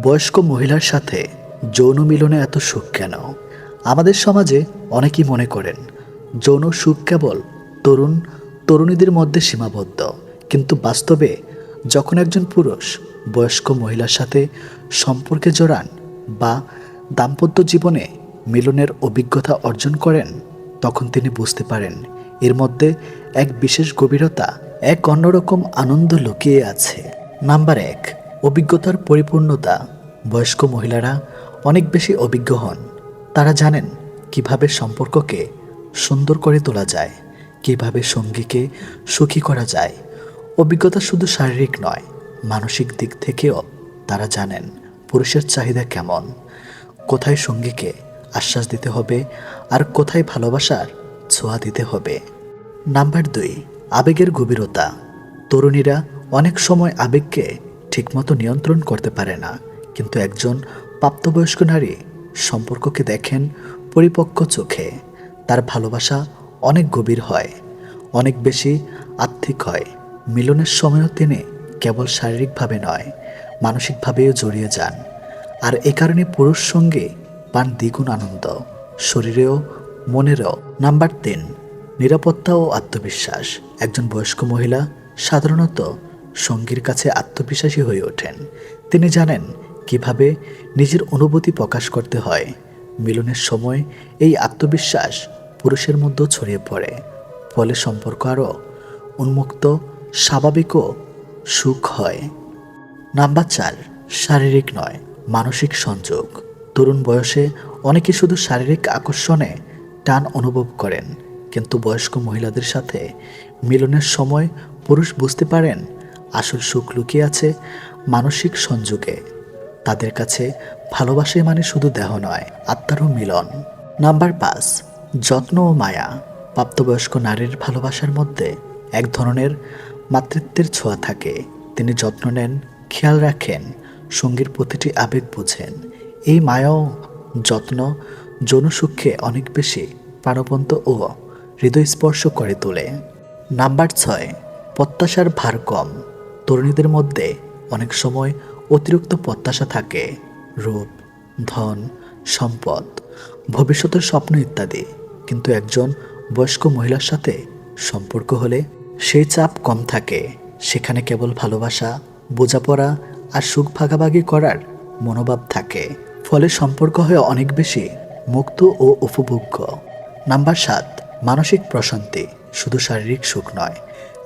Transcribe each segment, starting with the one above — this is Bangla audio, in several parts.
বয়স্ক মহিলার সাথে যৌন মিলনে এত সুখ কেন? আমাদের সমাজে অনেকেই মনে করেন, যৌন সুখ কেবল তরুণ, তরুণীদের মধ্যে সীমাবদ্ধ। কিন্তু বাস্তবে যখন একজন পুরুষ বয়স্ক মহিলার সাথে সম্পর্কে জড়ান বা দাম্পত্য জীবনে মিলনের অভিজ্ঞতা অর্জন করেন, তখন তিনি বুঝতে পারেন এর মধ্যে এক বিশেষ গভীরতা, এক অন্যরকম আনন্দ লুকিয়ে আছে। নাম্বার এক অভিজ্ঞতার পরিপূর্ণতা। বয়স্ক মহিলারা অনেক বেশি অভিজ্ঞ হন। তারা জানেন কীভাবে সম্পর্ককে সুন্দর করে তোলা যায়, কীভাবে সঙ্গীকে সুখী করা যায়। অভিজ্ঞতা শুধু শারীরিক নয়, মানসিক দিক থেকেও তারা জানেন পুরুষের চাহিদা কেমন, কোথায় সঙ্গীকে আশ্বাস দিতে হবে আর কোথায় ভালোবাসার ছোঁয়া দিতে হবে। নাম্বার দুই, আবেগের গভীরতা। তরুণীরা অনেক সময় আবেগকে ঠিকমতো নিয়ন্ত্রণ করতে পারে না। কিন্তু একজন প্রাপ্তবয়স্ক নারী সম্পর্ককে দেখেন পরিপক্ক চোখে। তার ভালোবাসা অনেক গভীর হয়, অনেক বেশি আর্থিক হয়। মিলনের সময়ও তিনি কেবল শারীরিকভাবে নয়, মানসিকভাবেও জড়িয়ে যান। আর এ কারণে পুরুষ সঙ্গে পান দ্বিগুণ আনন্দ, শরীরেও, মনেরও। নাম্বার তিন, নিরাপত্তা ও আত্মবিশ্বাস। একজন বয়স্ক মহিলা সাধারণত সঙ্গীর কাছে আত্মবিশ্বাসী হয়ে ওঠেন। তিনি জানেন কীভাবে নিজের অনুভূতি প্রকাশ করতে হয়। মিলনের সময় এই আত্মবিশ্বাস পুরুষের মধ্যেও ছড়িয়ে পড়ে। ফলে সম্পর্ক আরও উন্মুক্ত, স্বাভাবিক সুখ হয়। নাম্বার চার, শারীরিক নয়, মানসিক সংযোগ। তরুণ বয়সে অনেকে শুধু শারীরিক আকর্ষণে টান অনুভব করেন, কিন্তু বয়স্ক মহিলাদের সাথে মিলনের সময় পুরুষ বুঝতে পারেন আসল সুখ লুকিয়ে আছে মানসিক সংযোগে। তাদের কাছে ভালোবাসে মানে শুধু দেহ নয় আত্মারও মিলন। নাম্বার পাঁচ, যত্ন ও মায়া। প্রাপ্তবয়স্ক নারীর ভালোবাসার মধ্যে এক ধরনের মাতৃত্বের ছোঁয়া থাকে। তিনি যত্ন নেন, খেয়াল রাখেন, সঙ্গীর প্রতিটি আবেগ বুঝেন। এই মায়াও যত্ন যৌনসুখে অনেক বেশি প্রাণবন্ত ও হৃদয়স্পর্শ করে তোলে। নাম্বার ছয়, প্রত্যাশার ভার কম। তরুণীদের মধ্যে অনেক সময় অতিরিক্ত প্রত্যাশা থাকে। রূপ, ধন, সম্পদ, ভবিষ্যতের স্বপ্ন ইত্যাদি। কিন্তু একজন বয়স্ক মহিলার সাথে সম্পর্ক হলে সেই চাপ কম থাকে। সেখানে কেবল ভালোবাসা, বোঝাপড়া আর সুখ ভাগাভাগি করার মনোভাব থাকে। ফলে সম্পর্ক হয় অনেক বেশি মুক্ত ও উপভোগ্য। নাম্বার সাত, মানসিক প্রশান্তি। শুধু শারীরিক সুখ নয়,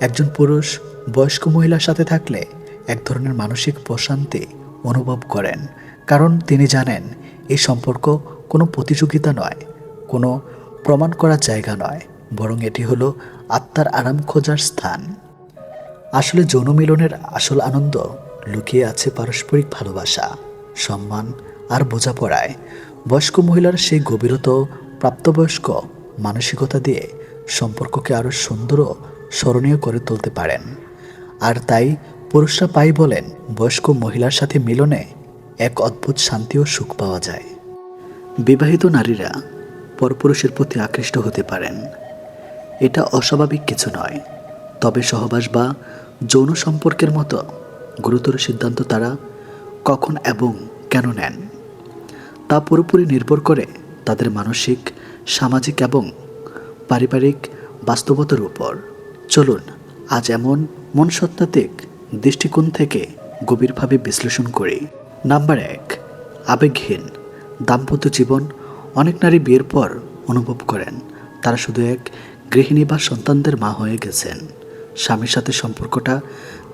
একজন পুরুষ বয়স্ক মহিলার সাথে থাকলে এক ধরনের মানসিক প্রশান্তি অনুভব করেন। কারণ তিনি জানেন, এই সম্পর্ক কোনো প্রতিযোগিতা নয়, কোনো প্রমাণ করার জায়গা নয়, বরং এটি হলো আত্মার আরাম খোঁজার স্থান। আসলে যৌন মিলনের আসল আনন্দ লুকিয়ে আছে পারস্পরিক ভালোবাসা, সম্মান আর বোঝাপড়ায়। বয়স্ক মহিলার সেই গভীরত প্রাপ্তবয়স্ক মানসিকতা দিয়ে সম্পর্ককে আরও সুন্দর ও স্মরণীয় করে তুলতে পারেন। আর তাই পুরুষরা পাই বলেন, বয়স্ক মহিলার সাথে মিলনে এক অদ্ভুত শান্তি ও সুখ পাওয়া যায়। বিবাহিত নারীরা পরপুরুষের প্রতি আকৃষ্ট হতে পারেন। এটা অস্বাভাবিক কিছু নয়। তবে সহবাস বা যৌন সম্পর্কের মতো গুরুতর সিদ্ধান্ত তারা কখন এবং কেন নেন? তা পুরোপুরি নির্ভর করে তাদের মানসিক, সামাজিক এবং পারিবারিক বাস্তবতার উপর। চলুন, আজ এমন মনসত্ত্বাত্ত্বিক দৃষ্টিকোণ থেকে গভীরভাবে বিশ্লেষণ করি। নাম্বার এক, আবেগহীন, দাম্পত্য জীবন, অনেক নারী বিয়ের পর অনুভব করেন, তারা শুধু এক গৃহিণী বা সন্তানদের মা হয়ে গেছেন। স্বামীর সাথে সম্পর্কটা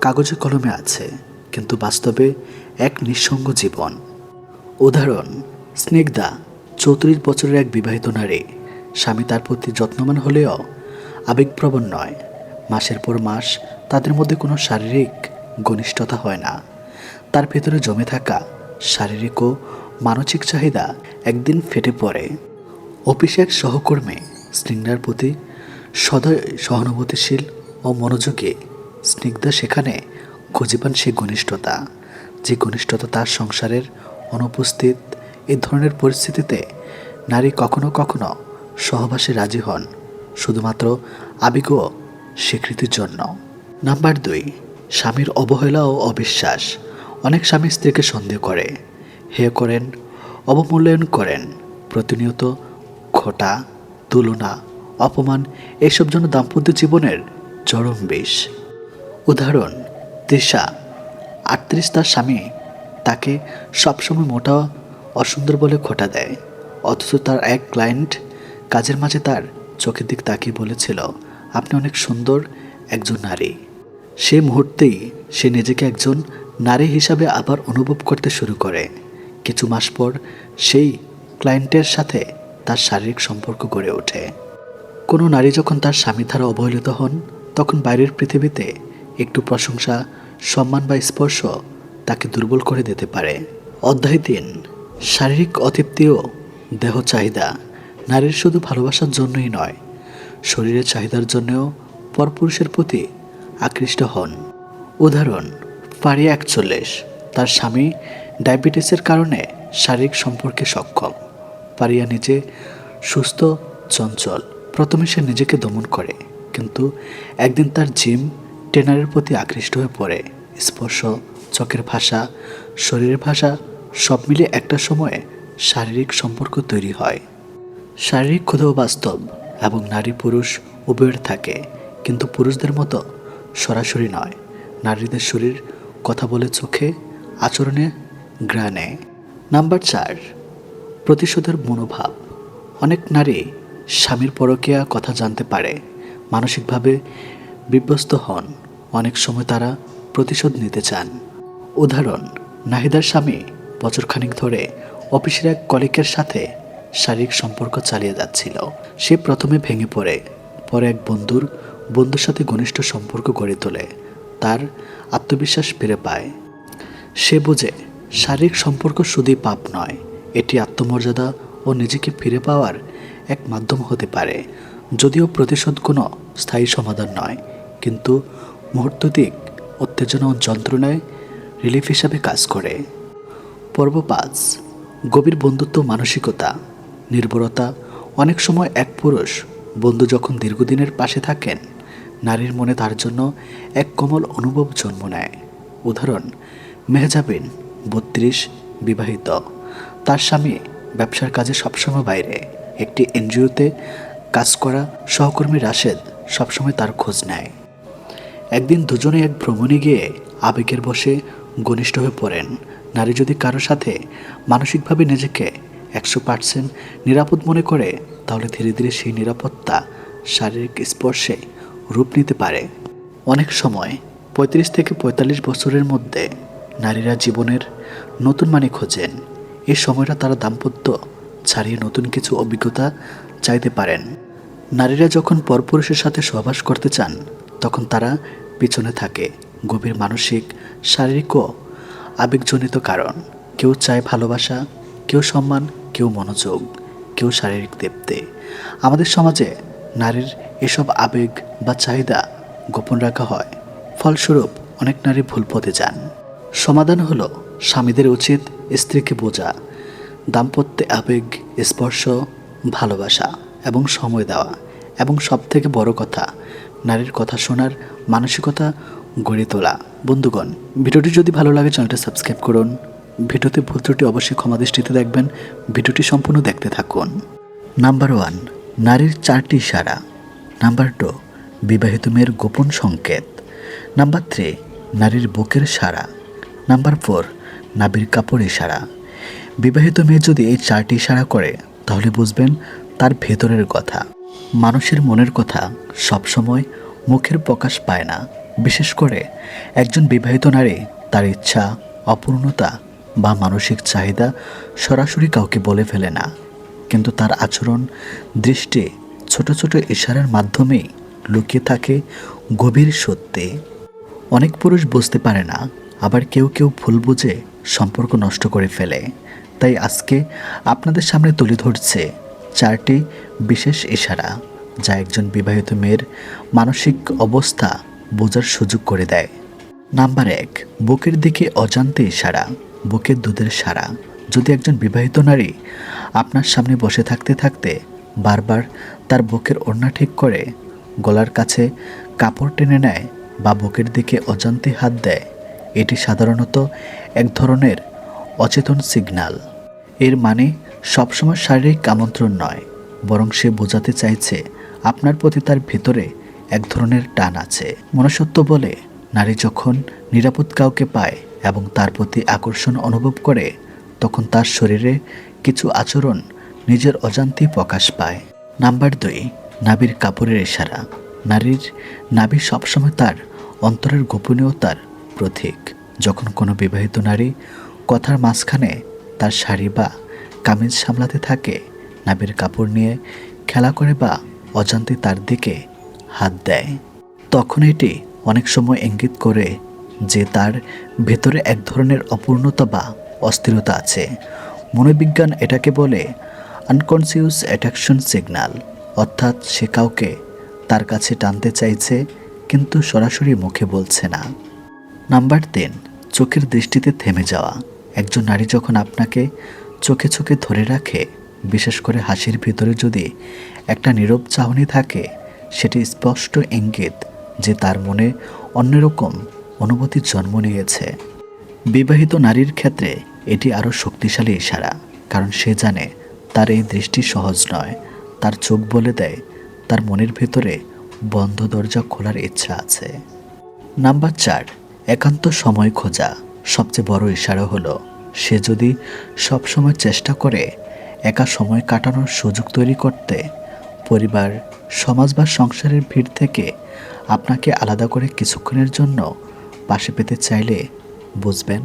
কাগজে কলমে আছে, কিন্তু বাস্তবে এক নিঃসঙ্গ জীবন। উদাহরণ, স্নিগ্ধা, চৌত্রিশ বছরের এক বিবাহিত নারী। স্বামী তার প্রতি যত্নবান হলেও আবেগপ্রবণ নয়। মাসের পর মাস তাদের মধ্যে কোনো শারীরিক ঘনিষ্ঠতা হয় না। তার ভেতরে জমে থাকা শারীরিক ও মানসিক চাহিদা একদিন ফেটে পড়ে। অফিসে এক সহকর্মী স্নিগ্ধার প্রতি সদয়, সহানুভূতিশীল ও মনোযোগী স্নিগ্ধা সেখানে খুঁজে পান সেই ঘনিষ্ঠতা। যে ঘনিষ্ঠতা তার সংসারের অনুপস্থিত এই ধরনের পরিস্থিতিতে নারী কখনো কখনো সহবাসে রাজি হন। শুধুমাত্র আবেগ স্বীকৃতির জন্য। নাম্বার দুই, স্বামীর অবহেলা ও অবিশ্বাস। অনেক স্বামী স্ত্রীকে সন্দেহ করে, হেয় করেন, অবমূল্যায়ন করেন। প্রতিনিয়ত খোটা তুলনা, অপমান এসব জন্য দাম্পত্য জীবনের চরম বিষ। উদাহরণ, তৃষা। আটত্রিশ তার স্বামী তাকে সবসময় মোটা, অসুন্দর বলে খোটা দেয়। অথচ তার এক ক্লায়েন্ট কাজের মাঝে তার চোখের দিক তাকিয়ে বলেছিল আপনি অনেক সুন্দর একজন নারী। সে মুহূর্তেই সে নিজেকে একজন নারী হিসাবে আবার অনুভব করতে শুরু করে। কিছু মাস পর সেই ক্লায়েন্টের সাথে তার শারীরিক সম্পর্ক গড়ে ওঠে। কোনো নারী যখন তার স্বামী দ্বারা অবহেলিত হন, তখন বাইরের পৃথিবীতে একটু প্রশংসা, সম্মান বা স্পর্শ তাকে দুর্বল করে দিতে পারে। অধ্যায় তিন, শারীরিক অতৃপ্তি ও দেহ চাহিদা। নারীর শুধু ভালোবাসার জন্যই নয় শরীরের চাহিদার জন্যও পরপুরুষের প্রতি আকৃষ্ট হন। উদাহরণ পারিয়া একচল্লিশ। তার স্বামী ডায়াবেটিসের কারণে শারীরিক সম্পর্কে সক্ষম। পারিয়া নিজে সুস্থ, চঞ্চল। প্রথমে সে নিজেকে দমন করে, কিন্তু একদিন তার জিম ট্রেনারের প্রতি আকৃষ্ট হয়ে পড়ে। স্পর্শ, চোখের ভাষা, শরীরের ভাষা সব মিলে একটা সময়ে শারীরিক সম্পর্ক তৈরি হয়। শারীরিক ক্ষুধাও বাস্তব। এবং নারী পুরুষ উভয়ের থাকে, কিন্তু পুরুষদের মতো সরাসরি নয়। নারীদের শরীর কথা বলে চোখে, আচরণে গ্রানে নাম্বার চার, প্রতিশোধের মনোভাব। অনেক নারী স্বামীর পরকীয়া কথা জানতে পারে, মানসিকভাবে বিভ্যস্ত হন। অনেক সময় তারা প্রতিশোধ নিতে চান। উদাহরণ, নাহিদার স্বামী বছরখানিক ধরে অফিসের এক কলিকের সাথে শারীরিক সম্পর্ক চালিয়ে যাচ্ছিল। সে প্রথমে ভেঙে পড়ে। পরে এক বন্ধুর বন্ধুর সাথে ঘনিষ্ঠ সম্পর্ক গড়ে তোলে। তার আত্মবিশ্বাস ফিরে পায়। সে বোঝে, শারীরিক সম্পর্ক শুধুই পাপ নয়, এটি আত্মমর্যাদা ও নিজেকে ফিরে পাওয়ার এক মাধ্যম হতে পারে। যদিও প্রতিশোধ কোনো স্থায়ী সমাধান নয়, কিন্তু মুহূর্তদিক উত্তেজনা ও যন্ত্রণায় রিলিফ হিসাবে কাজ করে। পর্ব পাঁচ, গভীর বন্ধুত্ব মানসিকতা। নির্ভরতা অনেক সময় এক পুরুষ বন্ধু যখন দীর্ঘদিনের পাশে থাকেন, নারীর মনে তার জন্য এক কোমল অনুভব জন্ম নেয়। উদাহরণ, মেহজাবিন বত্রিশ, বিবাহিত। তার স্বামী ব্যবসার কাজে সবসময় বাইরে। একটি এনজিওতে কাজ করা সহকর্মী রাশেদ সবসময় তার খোঁজ নেয়। একদিন দুজনে এক ভ্রমণে গিয়ে আবেগের বসে ঘনিষ্ঠ হয়ে পড়েন। নারী যদি কারও সাথে মানসিকভাবে নিজেকে একশো পার্সেন্ট নিরাপদ মনে করে, তাহলে ধীরে ধীরে সেই নিরাপত্তা শারীরিক স্পর্শে রূপ নিতে পারে। অনেক সময় পঁয়ত্রিশ থেকে পঁয়তাল্লিশ বছরের মধ্যে নারীরা জীবনের নতুন মানে খোঁজেন। এই সময়টা তারা দাম্পত্য ছাড়িয়ে নতুন কিছু অভিজ্ঞতা চাইতে পারেন। নারীরা যখন পরপুরুষের সাথে সহবাস করতে চান, তখন তারা পিছনে থাকে গভীর মানসিক, শারীরিক ও আবেগজনিত কারণ। কেউ চায় ভালোবাসা, কেউ সম্মান কেউ মনোযোগ, কেউ শারীরিক দেবতে। আমাদের সমাজে নারীর এসব আবেগ বা চাহিদা গোপন রাখা হয়। ফলস্বরূপ অনেক নারী ভুল পথে যান। সমাধান হলো স্বামীদের উচিত স্ত্রীকে বোঝা, দাম্পত্যে আবেগ, স্পর্শ, ভালোবাসা এবং সময় দেওয়া এবং সবথেকে বড় কথা, নারীর কথা শোনার মানসিকতা গড়ে তোলা। বন্ধুগণ, ভিডিওটি যদি ভালো লাগে, চ্যানেলটা সাবস্ক্রাইব করুন। ভিডিওতে ভুল ত্রুটি অবশ্যই ক্ষমা দৃষ্টিতে দেখবেন। ভিডিওটি সম্পূর্ণ দেখতে থাকুন। নাম্বার ওয়ান নারীর চারটি ইশারা। নাম্বার টু বিবাহিত মেয়ের গোপন সংকেত। নাম্বার থ্রি নারীর বুকের সারা নাম্বার ফোর নাবির কাপড় ইশারা। বিবাহিত মেয়ে যদি এই চারটি ইশারা করে, তাহলে বুঝবেন তার ভেতরের কথা। মানুষের মনের কথা সবসময় মুখের প্রকাশ পায় না। বিশেষ করে একজন বিবাহিত নারী তার ইচ্ছা, অপূর্ণতা বা মানসিক চাহিদা সরাসরি কাউকে বলে ফেলে না। কিন্তু তার আচরণ, দৃষ্টি, ছোট ছোট ইশারার মাধ্যমেই লুকিয়ে থাকে গভীর সত্যি। অনেক পুরুষ বুঝতে পারে না, আবার কেউ কেউ ভুল বুঝে সম্পর্ক নষ্ট করে ফেলে। তাই আজকে আপনাদের সামনে তুলে ধরছে চারটি বিশেষ ইশারা, যা একজন বিবাহিত মেয়ের মানসিক অবস্থা বোঝার সুযোগ করে দেয়। নাম্বার এক, বুকের দিকে অজান্তে ইশারা। বুকের দুধের সারা। যদি একজন বিবাহিত নারী আপনার সামনে বসে থাকতে থাকতে বারবার তার বুকের ওড়না ঠিক করে, গলার কাছে কাপড় টেনে নেয় বা বুকের দিকে অজান্তে হাত দেয়, এটি সাধারণত এক ধরনের অচেতন সিগন্যাল এর মানে সবসময় শারীরিক আমন্ত্রণ নয়, বরং সে বোঝাতে চাইছে আপনার প্রতি তার ভিতরে এক ধরনের টান আছে। মনুষ্যত্ব বলে, নারী যখন নিরাপদ কাউকে পায় এবং তার প্রতি আকর্ষণ অনুভব করে, তখন তার শরীরে কিছু আচরণ নিজের অজান্তেই প্রকাশ পায়। নাম্বার দুই নাবির কাপড়ের ইশারা। নারীর নাবি সবসময় তার অন্তরের গোপনীয়তার প্রতীক। যখন কোনো বিবাহিত নারী কথার মাঝখানে তার শাড়ি বা কামিজ সামলাতে থাকে নাবির কাপড় নিয়ে খেলা করে বা অজান্তে তার দিকে হাত দেয়। তখন এটি অনেক সময় ইঙ্গিত করে যে তার ভেতরে এক ধরনের অপূর্ণতা বা অস্থিরতা আছে। মনোবিজ্ঞান এটাকে বলে আনকনসিয়াস অ্যাট্রাকশন সিগন্যাল অর্থাৎ সে কাউকে তার কাছে টানতে চাইছে, কিন্তু সরাসরি মুখে বলছে না। নাম্বার তিন, চোখের দৃষ্টিতে থেমে যাওয়া। একজন নারী যখন আপনাকে চোখে চোখে ধরে রাখে, বিশেষ করে হাসির ভিতরে যদি একটা নীরব চাহনি থাকে, সেটি স্পষ্ট ইঙ্গিত যে তার মনে অন্যরকম অনুভূতির জন্ম নিয়েছে। বিবাহিত নারীর ক্ষেত্রে এটি আরও শক্তিশালী ইশারা, কারণ সে জানে তার এই দৃষ্টি সহজ নয়, তার চোখ বলে দেয়, তার মনের ভেতরে বন্ধ দরজা খোলার ইচ্ছা আছে। নাম্বার চার, একান্ত সময় খোঁজা সবচেয়ে বড় ইশারা হলো, সে যদি সবসময় চেষ্টা করে একা সময় কাটানোর সুযোগ তৈরি করতে, পরিবার, সমাজ বা সংসারের ভিড় থেকে আপনাকে আলাদা করে কিছুক্ষণের জন্য পাশে পেতে চাইলে বুঝবেন,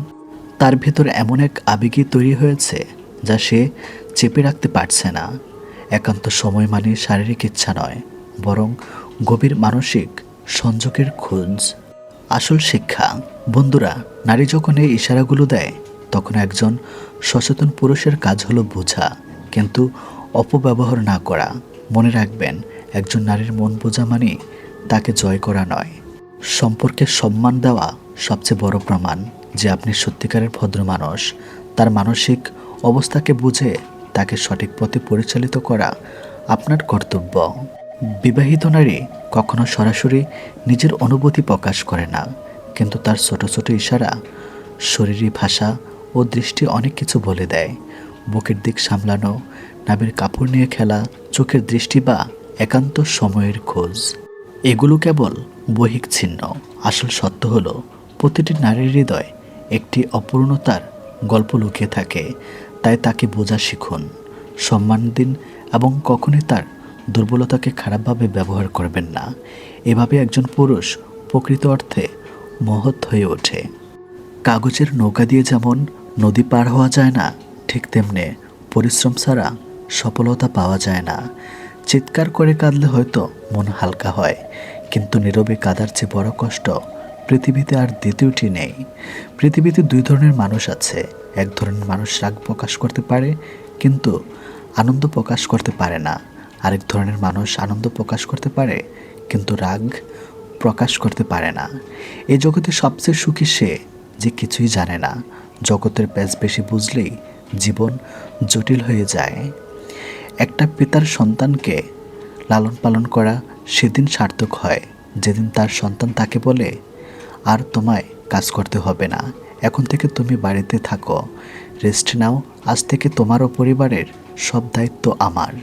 তার ভেতর এমন এক আবেগই তৈরি হয়েছে যা সে চেপে রাখতে পারছে না। একান্ত সময় মানে শারীরিক ইচ্ছা নয়, বরং গভীর মানসিক সংযোগের খোঁজ। আসল শিক্ষা, বন্ধুরা, নারী যখন এই ইশারাগুলো দেয়, তখন একজন সচেতন পুরুষের কাজ হলো বোঝা, কিন্তু অপব্যবহার না করা। মনে রাখবেন, একজন নারীর মন বোঝা মানে তাকে জয় করা নয়। সম্পর্কে সম্মান দেওয়া সবচেয়ে বড় প্রমাণ যে আপনি সত্যিকারের ভদ্র মানুষ। তার মানসিক অবস্থাকে বুঝে তাকে সঠিক পথে পরিচালিত করা আপনার কর্তব্য। বিবাহিত নারী কখনো সরাসরি নিজের অনুভূতি প্রকাশ করে না, কিন্তু তার ছোট ছোট ইশারা, শরীরী ভাষা ও দৃষ্টি অনেক কিছু বলে দেয়। বুকের দিক সামলানো নাবের কাপড় নিয়ে খেলা, চোখের দৃষ্টি বা একান্ত সময়ের খোঁজ। এগুলো কেবল বহিক চিহ্ন আসল সত্য হলো, প্রতিটি নারীর হৃদয় একটি অপূর্ণতার গল্প লুকিয়ে থাকে, তাই তাকে বোঝা শিখুন। সম্মান দিন এবং কখনই তার দুর্বলতাকে খারাপভাবে ব্যবহার করবেন না। এভাবে একজন পুরুষ প্রকৃত অর্থে মহৎ হয়ে ওঠে। কাগজের নৌকা দিয়ে যেমন নদী পার হওয়া যায় না, ঠিক তেমনি পরিশ্রম ছাড়া সফলতা পাওয়া যায় না। চিৎকার করে কাঁদলে হয়তো মন হালকা হয়। কিন্তু নীরবে কাদার চেয়ে বড় কষ্ট পৃথিবীতে আর দ্বিতীয়টি নেই। পৃথিবীতে দুই ধরনের মানুষ আছে। এক ধরনের মানুষ রাগ প্রকাশ করতে পারে, কিন্তু আনন্দ প্রকাশ করতে পারে না। আরেক ধরনের মানুষ আনন্দ প্রকাশ করতে পারে, কিন্তু রাগ প্রকাশ করতে পারে না। এ জগতে সবচেয়ে সুখী সে যে কিছুই জানে না। জগতের প্যাচ বেশি বুঝলেই জীবন জটিল হয়ে যায়। একটা পিতার সন্তানকে লালন পালন করা সেদিন সার্থক হয়, যেদিন তার সন্তান তাকে বলে, আর তোমায় কাজ করতে হবে না, এখন থেকে তুমি বাড়িতে থাকো, রেস্ট নাও, আজ থেকে তোমার ও পরিবারের সব দায়িত্ব আমার।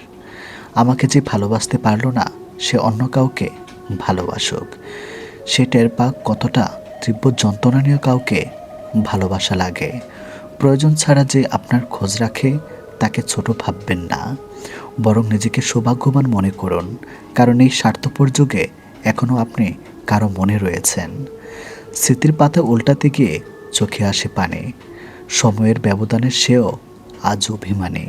আমাকে যে ভালোবাসতে পারল না, সে অন্য কাউকে ভালোবাসুক। সে টের পাক কতটা তীব্র যন্ত্রণা নিয়ে কাউকে ভালোবাসা লাগে। প্রয়োজন ছাড়া যে আপনার খোঁজ রাখে, তাকে ছোট ভাববেন না। বরং নিজেকে সৌভাগ্যবান মনে করুন, কারণ এই স্বার্থপর যুগে এখনও আপনি কারও মনে রয়েছেন। স্মৃতির পাতা উল্টাতে গিয়ে চোখে আসে পানে। সময়ের ব্যবধানে সেও আজ অভিমানী।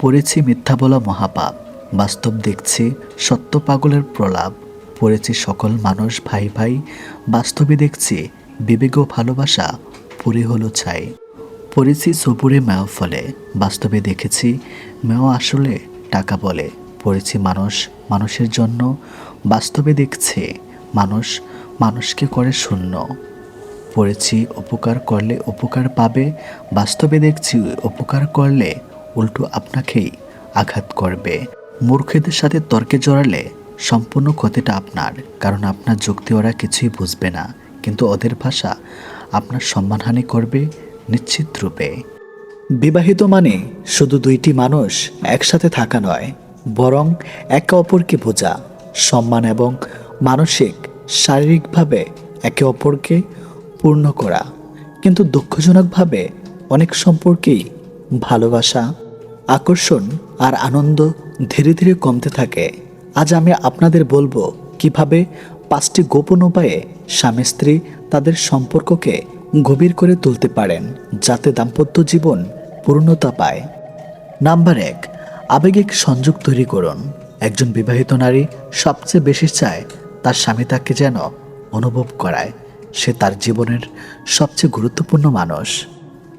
পড়েছি মিথ্যা বলা মহাপাপ, বাস্তব দেখছি সত্য পাগলের প্রলাপ। পড়েছি সকল মানুষ ভাই ভাই, বাস্তবে দেখছি বিবেক ও ভালোবাসা পুরে হলো ছাই। পড়েছি সপুরে মেয় ফলে, বাস্তবে দেখেছি মেয় আসলে টাকা বলে, পড়েছি মানুষ, মানুষের জন্য, বাস্তবে দেখছে, মানুষ, মানুষকে করে শূন্য। পড়েছি, উপকার করলে উপকার পাবে, বাস্তবে দেখছি, উপকার করলে উল্টো আপনাকেই আঘাত করবে। মূর্খদের সাথে তর্কে জড়ালে সম্পূর্ণ ক্ষতিটা আপনার, কারণ আপনার যুক্তি ওরা কিছুই বুঝবে না, কিন্তু ওদের ভাষা আপনার সম্মানহানি করবে নিশ্চিত রূপে। বিবাহিত মানে শুধু দুইটি মানুষ একসাথে থাকা নয়, বরং একে অপরকে বোঝা, সম্মান এবং মানসিক, শারীরিকভাবে একে অপরকে পূর্ণ করা। কিন্তু দুঃখজনকভাবে অনেক সম্পর্কেই ভালোবাসা, আকর্ষণ আর আনন্দ ধীরে ধীরে কমতে থাকে। আজ আমি আপনাদের বলব কীভাবে পাঁচটি গোপন উপায়ে স্বামী স্ত্রী তাদের সম্পর্ককে গভীর করে তুলতে পারেন, যাতে দাম্পত্য জীবন পূর্ণতা পায়। নাম্বার এক, আবেগিক সংযোগ তৈরি করুন। একজন বিবাহিত নারী সবচেয়ে বেশি চায় তার স্বামী তাকে যেন অনুভব করায়। সে তার জীবনের সবচেয়ে গুরুত্বপূর্ণ মানুষ।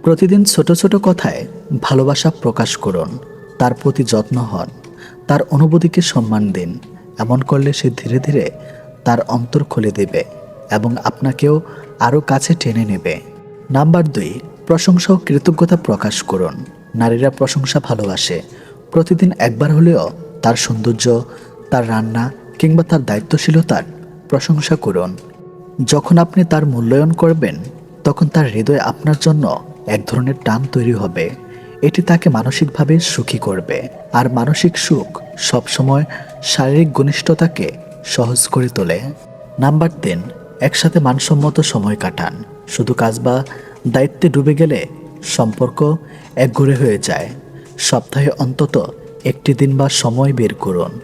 প্রতিদিন ছোট ছোট কথায় ভালোবাসা প্রকাশ করুন। তার প্রতি যত্ন হন। তার অনুভূতিকে সম্মান দিন। এমন করলে সে ধীরে ধীরে তার অন্তর খুলে দেবে এবং আপনাকেও আরও কাছে টেনে নেবে। নাম্বার দুই প্রশংসা ও কৃতজ্ঞতা প্রকাশ করুন। নারীরা প্রশংসা ভালোবাসে। প্রতিদিন একবার হলেও তার সৌন্দর্য, তার রান্না কিংবা তার দায়িত্বশীলতার প্রশংসা করুন। যখন আপনি তার মূল্যায়ন করবেন, তখন তার হৃদয়ে আপনার জন্য এক ধরনের টান তৈরি হবে। এটি তাকে মানসিকভাবে সুখী করবে। আর মানসিক সুখ সবসময় শারীরিক ঘনিষ্ঠতাকে সহজ করে তোলে। নাম্বার তিন, একসাথে মানসম্মত সময় কাটান। শুধু কাজ বা দায়িত্বে ডুবে গেলে সম্পর্ক একঘরে হয়ে যায়। সপ্তাহে অন্তত একটি দিন বা সময় বের করুন।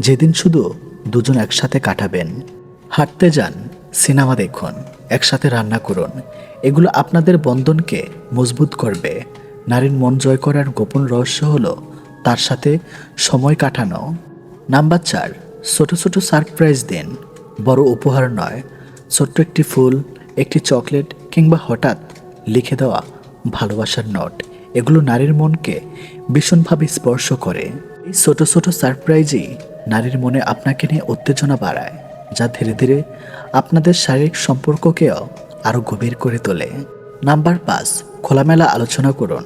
যেদিন শুধু দুজন একসাথে কাটাবেন। হাঁটতে যান, সিনেমা দেখুন, একসাথে রান্না করুন। এগুলো আপনাদের বন্ধনকে মজবুত করবে। নারীর মন জয় করার গোপন রহস্য হলো তার সাথে সময় কাটানো। নাম্বার চার, ছোট ছোট সারপ্রাইজ দিন। বড় উপহার নয়, ছোট্ট একটি ফুল, একটি চকলেট কিংবা হঠাৎ লিখে দেওয়া ভালোবাসার নোট। এগুলো নারীর মনকে ভীষণভাবে স্পর্শ করে। এই ছোট ছোট সারপ্রাইজই নারীর মনে আপনাকে নিয়ে উত্তেজনা বাড়ায়, যা ধীরে ধীরে আপনাদের শারীরিক সম্পর্ককেও আরও গভীর করে তোলে। নাম্বার পাঁচ, খোলামেলা আলোচনা করুন।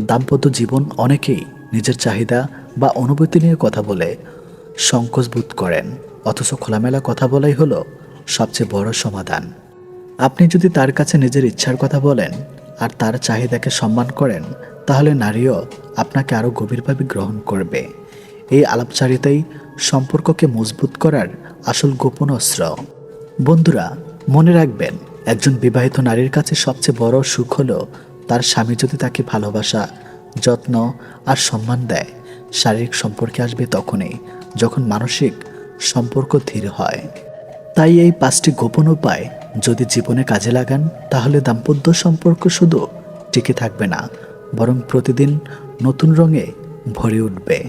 দাম্পত্য জীবন অনেকেই নিজের চাহিদা বা অনুভূতি নিয়ে কথা বলে সংকোচ বোধ করেন। অথচ খোলামেলা কথা বলাই হলো সবচেয়ে বড় সমাধান। আপনি যদি তার কাছে নিজের ইচ্ছার কথা বলেন আর তার চাহিদাকে সম্মান করেন, তাহলে নারীও আপনাকে আরও গভীরভাবে গ্রহণ করবে। এই আলাপচারিতাই সম্পর্ককে মজবুত করার আসল গোপন অস্ত্র। বন্ধুরা, মনে রাখবেন, একজন বিবাহিত নারীর কাছে সবচেয়ে বড় সুখ হলো তার স্বামী যদি তাকে ভালোবাসা, যত্ন আর সম্মান দেয়, শারীরিক সম্পর্কে আসবে তখনই, যখন মানসিক সম্পর্ক ধীর হয়। তাই এই পাঁচটি গোপন উপায় যদি জীবনে কাজে লাগান, তাহলে দাম্পত্য সম্পর্ক শুধু টিকে থাকবে না, বরং প্রতিদিন নতুন রঙে ভরে উঠবে।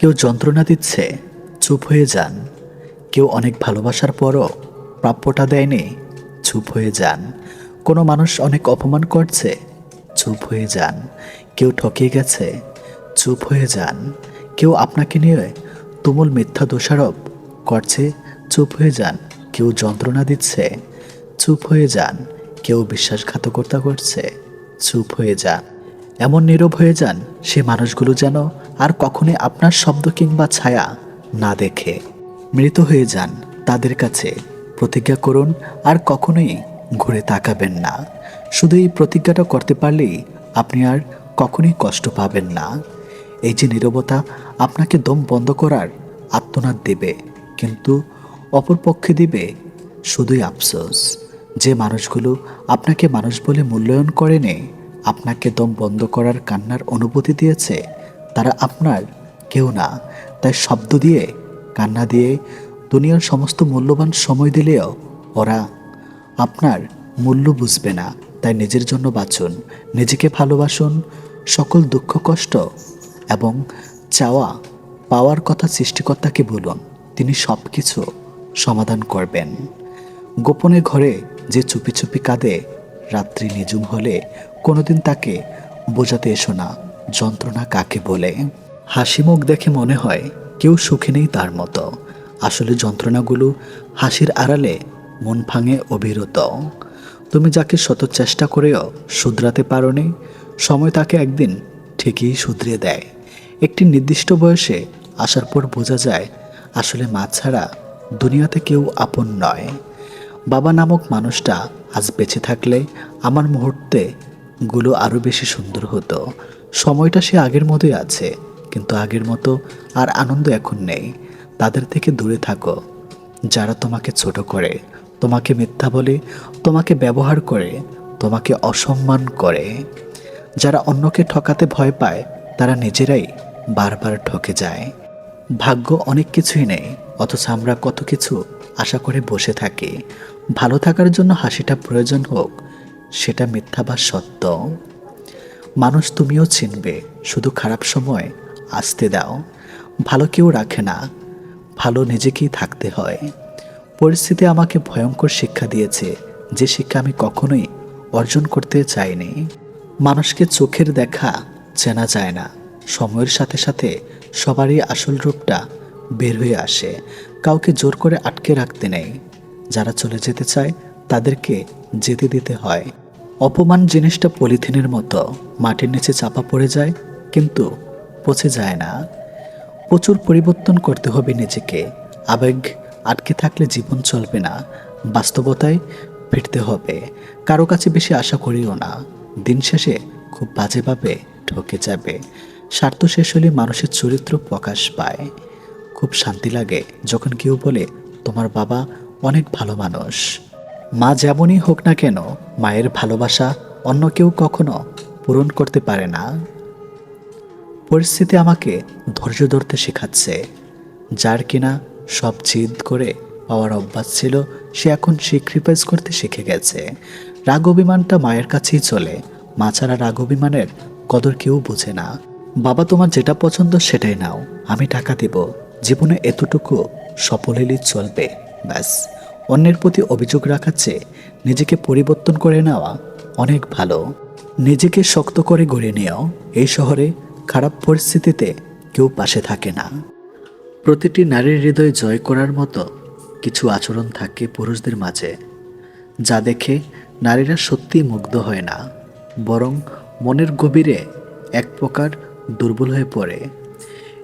কেউ যন্ত্রণা দিচ্ছে, চুপ হয়ে যান। কেউ অনেক ভালোবাসার পরও প্রাপ্যটা দেয়নি, চুপ হয়ে যান। কোনো মানুষ অনেক অপমান করছে, চুপ হয়ে যান। কেউ ঠকিয়ে গেছে, চুপ হয়ে যান। কেউ আপনাকে নিয়ে তুমুল মিথ্যা দোষারোপ করছে, চুপ হয়ে যান। কেউ যন্ত্রণা দিচ্ছে, চুপ হয়ে যান। কেউ বিশ্বাসঘাতকতা করছে, চুপ হয়ে যান। এমন নীরব হয়ে যান, সে মানুষগুলো যেন আর কখনোই আপনার শব্দ কিংবা ছায়া না দেখে। মৃত হয়ে যান তাদের কাছে। প্রতিজ্ঞা করুন, আর কখনোই ঘুরে তাকাবেন না। শুধু এই প্রতিজ্ঞাটা করতে পারলেই আপনি আর কখনোই কষ্ট পাবেন না। এই যে নীরবতা আপনাকে দম বন্ধ করার আত্মনাদ দেবে, কিন্তু অপরপক্ষে দিবে? শুধুই আফসোস। যে মানুষগুলো আপনাকে মানুষ বলে মূল্যায়ন করেনি, আপনাকে দম বন্ধ করার কান্নার অনুভূতি দিয়েছে, তারা আপনার, কেউ না। তাই শব্দ দিয়ে, কান্না দিয়ে দুনিয়ার সমস্ত মূল্যবান সময় দিলেও ওরা আপনার মূল্য বুঝবে না। তাই নিজের জন্য বাঁচুন, নিজেকে ভালোবাসুন, সকল দুঃখ, কষ্ট এবং চাওয়া পাওয়ার কথা সৃষ্টিকর্তাকে বলুন, তিনি সব কিছু সমাধান করবেন। গোপনে ঘরে যে চুপি চুপি কাঁদে, রাত্রি নিঝুম হলে কোনোদিন তাকে বোঝাতে এসো না, যন্ত্রণা কাকে বলে। হাসি মুখ দেখে মনে হয় কেউ সুখে নেই তার মতো। আসলে যন্ত্রণাগুলো হাসির আড়ালে মন ভাঙে অবিরত। তুমি যাকে শত চেষ্টা করেও শুধরাতে পারোনি, সময় তাকে একদিন ঠিকই শুধরিয়ে দেয়। একটি নির্দিষ্ট বয়সে আসার পর বোঝা যায়, আসলে মা ছাড়া দুনিয়াতে কেউ আপন নয়। বাবা নামক মানুষটা আজ বেঁচে থাকলে আমার মুহূর্তে গুলো আরও বেশি সুন্দর হতো। সময়টা সে আগের মতোই আছে, কিন্তু আগের মতো আর আনন্দ এখন নেই। তাদের থেকে দূরে থাকো। যারা তোমাকে ছোট করে, তোমাকে মিথ্যা বলে, তোমাকে ব্যবহার করে, তোমাকে অসম্মান করে। যারা অন্যকে ঠকাতে ভয় পায়, তারা নিজেরাই বারবার ঠকে যায়। ভাগ্য অনেক কিছুই নেই। অথচ আমরা কত কিছু আশা করে বসে থাকি। ভালো থাকার জন্য হাসিটা প্রয়োজন হোক, সেটা মিথ্যা বা সত্য। মানুষ তুমিও চিনবে, শুধু খারাপ সময় আসতে দাও। ভালো কেউ রাখে না, ভালো নিজেকেই থাকতে হয়। পরিস্থিতি আমাকে ভয়ঙ্কর শিক্ষা দিয়েছে, যে শিক্ষা আমি কখনোই অর্জন করতে চাইনি। মানুষকে চোখের দেখা চেনা যায় না, সময়ের সাথে সাথে সবারই আসল রূপটা বের হয়ে আসে। কাউকে জোর করে আটকে রাখতে নেই। যারা চলে যেতে চায়, তাদেরকে যেতে দিতে হয়। অপমান জিনিসটা পলিথিনের মতো। মাটির নিচে চাপা পড়ে যায়, কিন্তু পচে যায় না। প্রচুর পরিবর্তন করতে হবে নিজেকে। আবেগ আটকে থাকলে জীবন চলবে না। বাস্তবতায় ফিরতে হবে। কারও কাছে বেশি আশা করিও না। দিন শেষে খুব বাজেভাবে ঠকে যাবে। স্বার্থ শেষ হলে মানুষের চরিত্র প্রকাশ পায়। খুব শান্তি লাগে যখন কেউ বলে, তোমার বাবা অনেক ভালো মানুষ। মা যেমনই হোক না কেন, মায়ের ভালোবাসা অন্য কেউ কখনো পূরণ করতে পারে না। পরিস্থিতি আমাকে ধৈর্য ধরতে শেখাচ্ছে। যার কিনা সব জিদ করে পাওয়ার অভ্যাস ছিল, সে এখন স্যাক্রিফাইস করতে শিখে গেছে। রাগ অভিমানটা মায়ের কাছেই চলে। মা ছাড়া রাগ অভিমানের কদর কেউ বোঝে না। বাবা, তোমার যেটা পছন্দ সেটাই নাও, আমি টাকা দেব। জীবনে এতটুকু সফল হলেই চলবে, ব্যাস। অন্যের প্রতি অভিযোগ রাখার চেয়ে নিজেকে পরিবর্তন করে নেওয়া অনেক ভালো। নিজেকে শক্ত করে গড়ে নেও এই শহরে খারাপ পরিস্থিতিতে কেউ পাশে থাকে না। প্রতিটি নারীর হৃদয় জয় করার মতো কিছু আচরণ থাকে পুরুষদের মাঝে, যা দেখে নারীরা সত্যি মুগ্ধ হয় না, বরং মনের গভীরে এক প্রকার দুর্বল হয়ে পড়ে।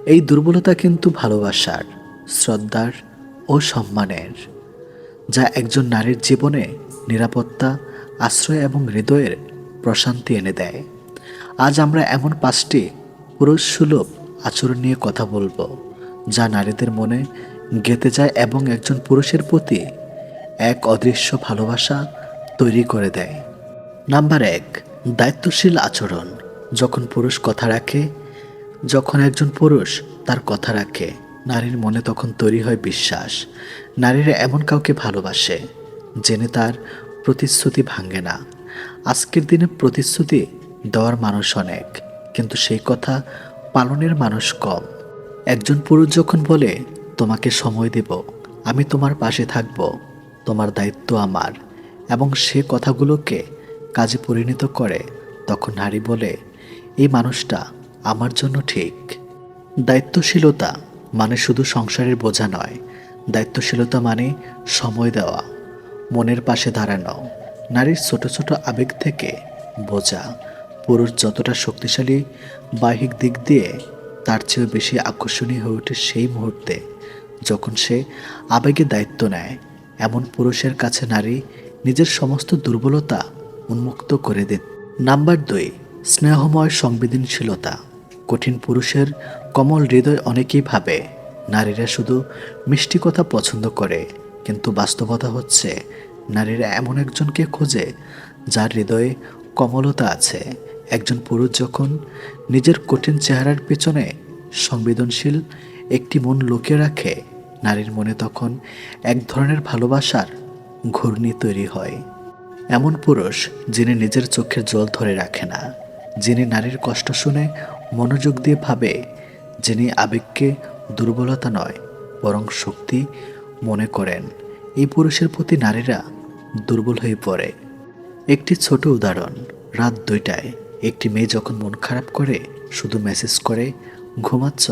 এই দুর্বলতা কিন্তু ভালোবাসার, শ্রদ্ধার ও সম্মানের, যা একজন নারীর জীবনে নিরাপত্তা, আশ্রয় এবং হৃদয়ের প্রশান্তি এনে দেয়। আজ আমরা এমন পাঁচটি পুরুষ সুলভ আচরণ নিয়ে কথা বলব, যা নারীদের মনে গেঁথে যায় এবং একজন পুরুষের প্রতি এক অদৃশ্য ভালোবাসা তৈরি করে দেয়। নাম্বার এক, দায়িত্বশীল আচরণ। যখন পুরুষ কথা রাখে যখন একজন পুরুষ তার কথা রাখে, নারীর মনে তখন তৈরি হয় বিশ্বাস। নারীরা এমন কাউকে ভালোবাসে জেনে তার প্রতিশ্রুতি ভাঙে না। আজকের দিনে প্রতিশ্রুতি দেওয়ার মানুষ অনেক, কিন্তু সেই কথা পালনের মানুষ কম। একজন পুরুষ যখন বলে, তোমাকে সময় দেব, আমি তোমার পাশে থাকব, তোমার দায়িত্ব আমার এবং সে কথাগুলোকে কাজে পরিণত করে, তখন নারী বলে, এই মানুষটা আমার জন্য ঠিক। দায়িত্বশীলতা মানে শুধু সংসারের বোঝা নয়। দায়িত্বশীলতা মানে সময় দেওয়া, মনের পাশে দাঁড়ানো, নারীর ছোট ছোট আবেগ থেকে বোঝা, পুরুষ যতটা শক্তিশালী বাহিক দিক দিয়ে তার চেয়েও বেশি আকর্ষণীয় হয়ে ওঠে সেই মুহূর্তে যখন সে আবেগে দায়িত্ব নেয়। এমন পুরুষের কাছে নারী নিজের সমস্ত দুর্বলতা উন্মুক্ত করে দেন নাম্বার দুই, স্নেহময় সংবেদনশীলতা। কঠিন পুরুষের কমল হৃদয় অনেকেই ভাবে, নারীরা শুধু মিষ্টি কথা পছন্দ করে, কিন্তু বাস্তবতা হচ্ছে নারীরা এমন একজনকে খোঁজে যার হৃদয়ে কমলতা আছে। একজন পুরুষ যখন নিজের কঠিন চেহারার পেছনে সংবেদনশীল একটি মন লুকিয়ে রাখে, নারীর মনে তখন এক ধরনের ভালোবাসার ঘূর্ণি তৈরি হয়। এমন পুরুষ যিনি নিজের চোখের জল ধরে রাখে না, যিনি নারীর কষ্ট শুনে মনোযোগ দিয়ে ভাবে যিনি আবেগকে দুর্বলতা নয়, বরং শক্তি মনে করেন। এই পুরুষের প্রতি নারীরা দুর্বল হয়ে পড়ে। একটি ছোট উদাহরণ, রাত দুইটায় একটি মেয়ে যখন মন খারাপ করে, শুধু মেসেজ করে, ঘুমাচ্ছ,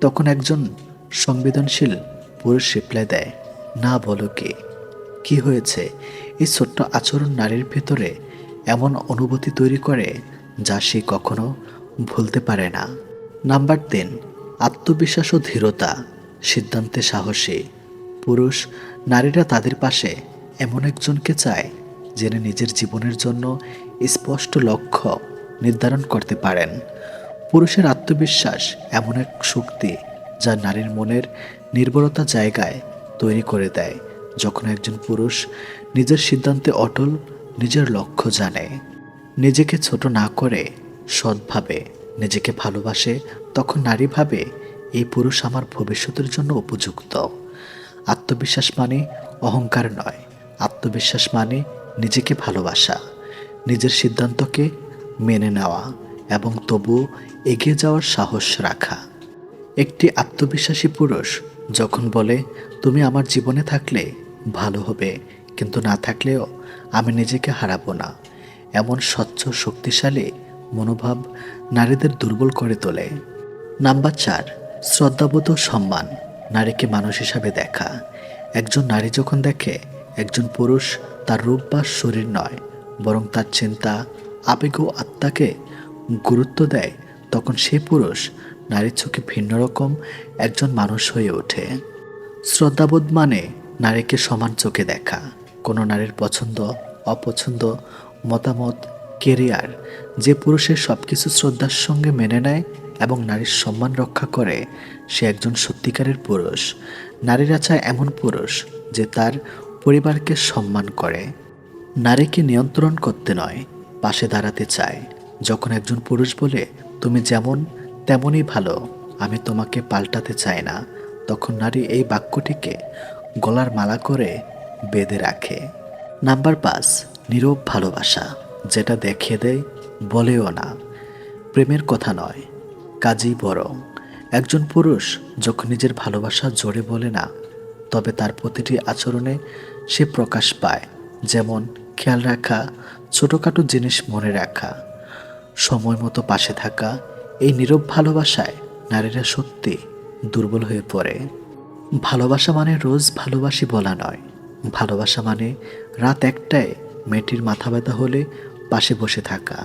তখন একজন সংবেদনশীল পুরুষ রিপ্লাই দেয়, না, বলো কি? কি হয়েছে? এই ছোট্ট আচরণ নারীর ভেতরে এমন অনুভূতি তৈরি করে যা সে কখনো ভুলতে পারে না। নাম্বার তিন, আত্মবিশ্বাস ও ধীরতা, সিদ্ধান্তে সাহসী। পুরুষ, নারীরা তাদের পাশে এমন একজনকে চায়, যিনি নিজের জীবনের জন্য স্পষ্ট লক্ষ্য নির্ধারণ করতে পারেন। পুরুষের আত্মবিশ্বাস এমন এক শক্তি যা নারীর মনের নির্ভরতা জায়গায় তৈরি করে দেয়, যখন একজন পুরুষ নিজের সিদ্ধান্তে অটল, নিজের লক্ষ্য জানে। নিজেকে ছোট না করে সৎভাবে নিজেকে ভালোবাসে, তখন নারী ভাবে এই পুরুষ আমার ভবিষ্যতের জন্য উপযুক্ত। আত্মবিশ্বাস মানে অহংকার নয়। আত্মবিশ্বাস মানে নিজেকে ভালোবাসা, নিজের সিদ্ধান্তকে মেনে নেওয়া এবং তবু এগিয়ে যাওয়ার সাহস রাখা। একটি আত্মবিশ্বাসী পুরুষ যখন বলে, তুমি আমার জীবনে থাকলে ভালো হবে, কিন্তু না থাকলেও আমি নিজেকে হারাবো না। এমন স্বচ্ছ, শক্তিশালী মনোভাব নারীদের দুর্বল করে তোলে। নাম্বার চার, শ্রদ্ধাবোধ সম্মান। নারীকে মানুষ হিসাবে দেখা। একজন নারী যখন দেখে, একজন পুরুষ তার রূপ বা শরীর নয়, বরং তার চিন্তা, আবেগ ও আত্মাকে গুরুত্ব দেয়, তখন সে পুরুষ নারীর চোখে ভিন্ন রকম একজন মানুষ হয়ে ওঠে। শ্রদ্ধাবোধ মানে নারীকে সমান চোখে দেখা। কোনো নারীর পছন্দ, অপছন্দ, মতামত কেরিয়ার, যে পুরুষের সব কিছু শ্রদ্ধার সঙ্গে মেনে নেয় এবং নারীর সম্মান রক্ষা করে, সে একজন সত্যিকারের পুরুষ। নারীরা চায় এমন পুরুষ যে তার পরিবারকে সম্মান করে। নারীকে নিয়ন্ত্রণ করতে নয়, পাশে দাঁড়াতে চায়। যখন একজন পুরুষ বলে, তুমি যেমন, তেমনই ভালো, আমি তোমাকে পাল্টাতে চাই না, তখন নারী এই বাক্যটিকে গলার মালা করে বেঁধে রাখে। নাম্বার পাঁচ, নীরব ভালোবাসা। যেটা দেখিয়ে দেয়, বলেও না। প্রেমের কথা নয় কাজেই বরং একজন পুরুষ যখন নিজের ভালোবাসা জোরে বলে না, তবে তার প্রতিটি আচরণে সে প্রকাশ পায়। যেমন খেয়াল রাখা, ছোটোখাটো জিনিস মনে রাখা, সময় মতো পাশে থাকা, এই নীরব ভালোবাসায় নারীরা সত্যি দুর্বল হয়ে পড়ে। ভালোবাসা মানে রোজ ভালোবাসি বলা নয়। ভালোবাসা মানে রাত একটায় মেয়েটির মাথা ব্যথা হলে পাশে বসে থাকা।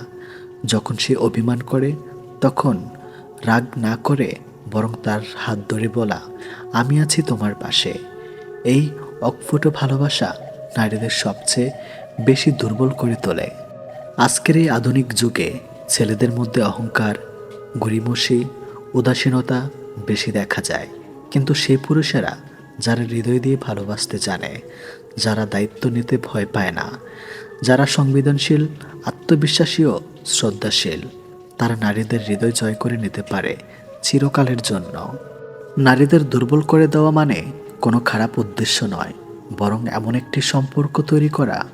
যখন সে অভিমান করে, তখন রাগ না করে বরং তার হাত ধরে বলা, আমি আছি তোমার পাশে। এই অকফুট ভালোবাসা নারীদের সবচেয়ে বেশি দুর্বল করে তোলে। আজকের এই আধুনিক যুগে ছেলেদের মধ্যে অহংকার গরিমসি উদাসীনতা বেশি দেখা যায়। কিন্তু সেই পুরুষেরা যারা হৃদয় দিয়ে ভালোবাসতে জানে, যারা দায়িত্ব নিতে ভয় পায় না যারা সংবেদনশীল, আত্মবিশ্বাসী ও শ্রদ্ধাশীল, তারা নারীদের হৃদয় জয় করে নিতে পারে চিরকালের জন্য। নারীদের দুর্বল করে দেওয়া মানে কোনো খারাপ উদ্দেশ্য নয়, বরং এমন একটি সম্পর্ক তৈরি করা,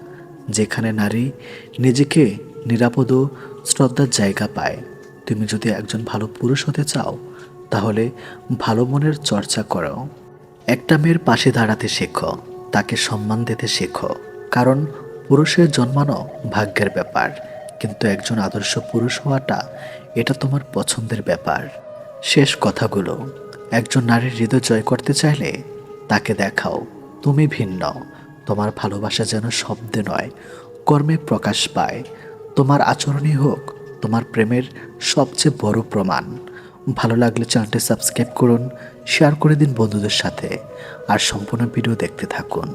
যেখানে নারী নিজেকে নিরাপদ ও শ্রদ্ধার জায়গা পায়। তুমি যদি একজন ভালো পুরুষ হতে চাও, তাহলে ভালো মনের চর্চা করো। একটা মেয়ের পাশে দাঁড়াতে শেখো, তাকে সম্মান দিতে শেখো, কারণ পুরুষের জন্মানো ভাগ্যের ব্যাপার, কিন্তু একজন আদর্শ পুরুষ হওয়াটা এটা তোমার পছন্দের ব্যাপার। শেষ কথাগুলো, একজন নারীর হৃদয় জয় করতে চাইলে তাকে দেখাও, তুমি ভিন্ন, তোমার ভালোবাসা যেন শব্দে নয়, কর্মে প্রকাশ পায়, তোমার আচরণই হোক তোমার প্রেমের সবচেয়ে বড় প্রমাণ। ভালো লাগলে চ্যানেলটি সাবস্ক্রাইব করুন, শেয়ার করে দিন বন্ধুদের সাথে, আর সম্পূর্ণ ভিডিও দেখতে থাকুন।